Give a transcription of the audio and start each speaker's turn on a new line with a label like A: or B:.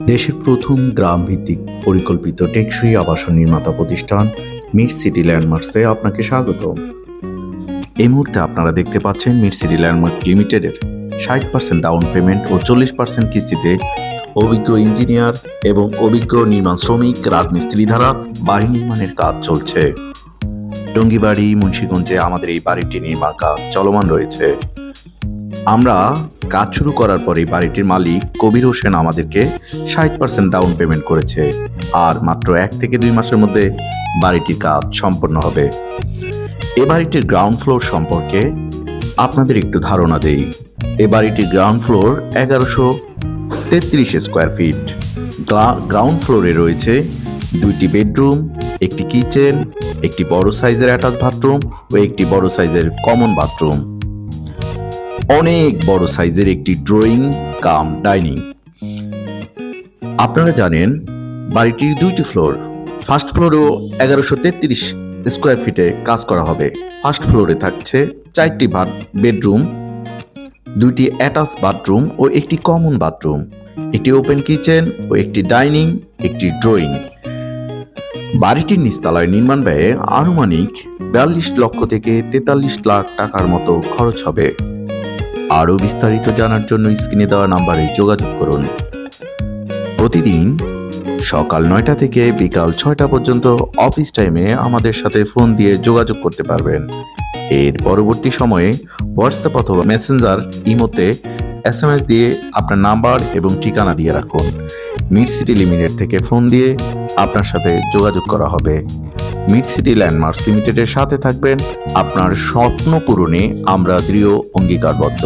A: দেশের প্রথম গ্রাম ভিত্তিক পরিকল্পিত টেকসই আবাসন নির্মাতা প্রতিষ্ঠান মিড সিটি ল্যান্ডমার্কসে আপনাকে স্বাগত এই মুহূর্তে আপনারা দেখতে পাচ্ছেন মিড সিটি ল্যান্ডমার্ক লিমিটেডের ষাট পার্সেন্ট ডাউন পেমেন্ট ও চল্লিশ পার্সেন্ট কিস্তিতে অভিজ্ঞ ইঞ্জিনিয়ার এবং অভিজ্ঞ নির্মাণ শ্রমিক, রাজমিস্ত্রি দ্বারা বাড়ি নির্মাণের কাজ চলছে। টঙ্গিবাড়ি মুন্সীগঞ্জে আমাদের এই বাড়িটি নির্মাণ কাজ চলমান রয়েছে। আমরা কাজ শুরু করার পরে বাড়িটির মালিক কবির হোসেন আমাদেরকে ষাট পার্সেন্ট ডাউন পেমেন্ট করেছে। আর মাত্র এক থেকে দুই মাসের মধ্যে বাড়িটির কাজ সম্পন্ন হবে। এ বাড়িটির গ্রাউন্ড ফ্লোর সম্পর্কে আপনাদের একটু ধারণা দেই। এ বাড়িটির গ্রাউন্ড ফ্লোর এগারোশো তেত্রিশ স্কোয়ার ফিট গ্রাউন্ড ফ্লোরে রয়েছে দুইটি বেডরুম একটি কিচেন একটি বড় সাইজের অ্যাটাচ বাথরুম ও একটি বড় সাইজের কমন বাথরুম অনেক বড় সাইজের একটি ড্রয়িং কাম ডাইনিং। আপনারা জানেন, বাড়িটির দুইটি ফ্লোর, ফার্স্ট ফ্লোরেও এগারোশো তেত্রিশ স্কোয়ার ফিটে কাজ করা হবে। ফার্স্ট ফ্লোরে থাকছে চারটি বেডরুম, দুইটি অ্যাটাচ বাথরুম ও একটি কমন বাথরুম, একটি ওপেন কিচেন ও একটি ডাইনিং, একটি ড্রয়িং। বাড়িটির নিচতলায় নির্মাণ ব্যয়ে আনুমানিক বিয়াল্লিশ লক্ষ থেকে তেতাল্লিশ লাখ টাকার মতো খরচ হবে। আরও বিস্তারিত জানার জন্য স্ক্রিনে দেওয়া নাম্বারে যোগাযোগ করুন। প্রতিদিন সকাল নয়টা থেকে বিকাল ছয়টা পর্যন্ত অফিস টাইমে আমাদের সাথে ফোন দিয়ে যোগাযোগ করতে পারবেন। এর পরবর্তী সময়ে হোয়াটসঅ্যাপ অথবা মেসেঞ্জার, ইমোতে এস এম এস দিয়ে আপনার নাম্বার এবং ঠিকানা দিয়ে রাখুন। মিড সিটি লিমিটেড থেকে ফোন দিয়ে আপনার সাথে যোগাযোগ করা হবে। মিড সিটি ল্যান্ডমার্কস লিমিটেডের সাথে থাকবেন। আপনার স্বপ্ন পূরণে আমরা দৃঢ় অঙ্গীকারবদ্ধ।